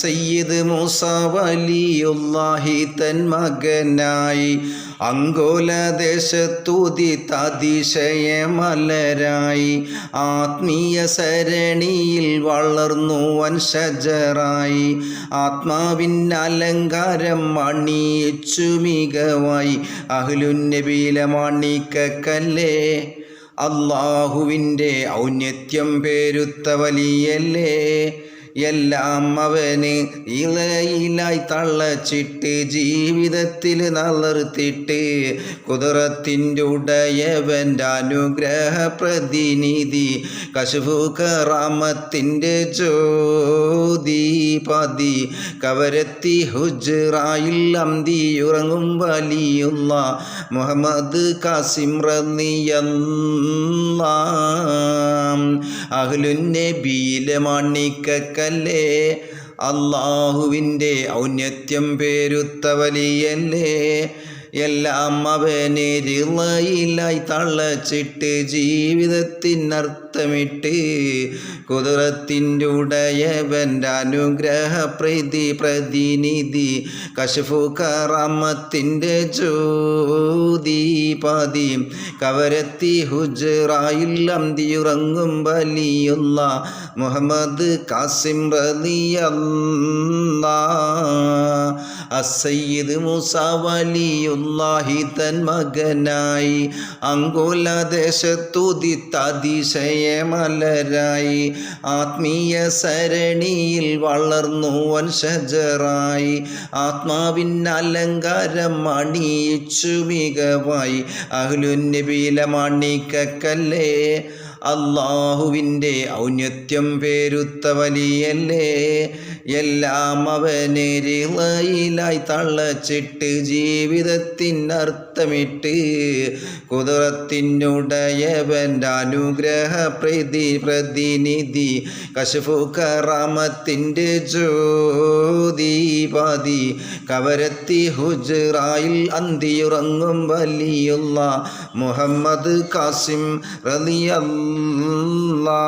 സയ്യിദ് മൂസ വലിയുല്ലാഹി തൻ മകനായി അങ്കോലദേശത്തൂതി തതിശയമലരായി ആത്മീയ സരണിയിൽ വളർന്നു വൻഷജറായി ആത്മാവിൻ അലങ്കാരം മണിയിച്ചു മികവായി. അഹ്ലുന്നബീല മാണിക്കല്ലേ അള്ളാഹുവിന്റെ ഔന്നത്യം പേരുത്ത വലിയല്ലേ? എല്ലാം അവന് ഇളയിലായി തള്ളച്ചിട്ട് ജീവിതത്തിൽ നളർത്തിട്ട് കുതിരത്തിന്റെ ഉടയവന്റെ അനുഗ്രഹ പ്രതിനിധി കശുഫു കറാമത്തിന്റെ ജ്യോതി പതി കവരത്തി ഹുജറായിൽ അന്തിയുറങ്ങും വലിയുള്ള മുഹമ്മദ് കാസിം റന്നിയല്ല അഹ്ലുന്നബീലെ മാണിക്കല്ലേ അള്ളാഹുവിന്റെ ഔന്നത്യം പേരുത്ത വലിയല്ലേ? എല്ലാം അവനെ തള്ളച്ചിട്ട് ജീവിതത്തിനർത്ഥമിട്ട് കുതിരത്തിന്റെ ഉടയവന്റെ അനുഗ്രഹ പ്രീതി പ്രതിനിധി കശഫു കറാമത്തിന്റെ ജ്യോതി പതി കവരത്തി ഹുജറായിൽ അന്തിയുറങ്ങും വലിയുള്ള മുഹമ്മദ് കാസിം റലിയല്ലാ അസയ്യിദ് മൂസ വലിയുല്ലാഹി തൻ മകനായി അങ്കോലദേശത്തുതിത്തതിശയമലരായി ആത്മീയ സരണിയിൽ വളർന്നു വൻഷജറായി ആത്മാവിൻ അലങ്കാരം മണിയിച്ചു മികവായി. അഹ്ലുന്നബിയിലെ മാണിക്കല്ലേ അള്ളാഹുവിന്റെ ഔന്നത്യം പേരുത്ത വലിയല്ലേ. എല്ലാം അവനെ റിളയിലായി തള്ളച്ചിട്ട് ജീവിതത്തിനർത്ഥമിട്ട് കുതിരത്തിനുടയവന്റെ അനുഗ്രഹ പ്രതി പ്രതിനിധി കശഫു കറാമത്തിന്റെ ജ്യോതി പതി കവരത്തി ഹുജറായിൽ അന്തിയുറങ്ങും വലിയുള്ള മുഹമ്മദ് കാസിം റലിയല്ലാ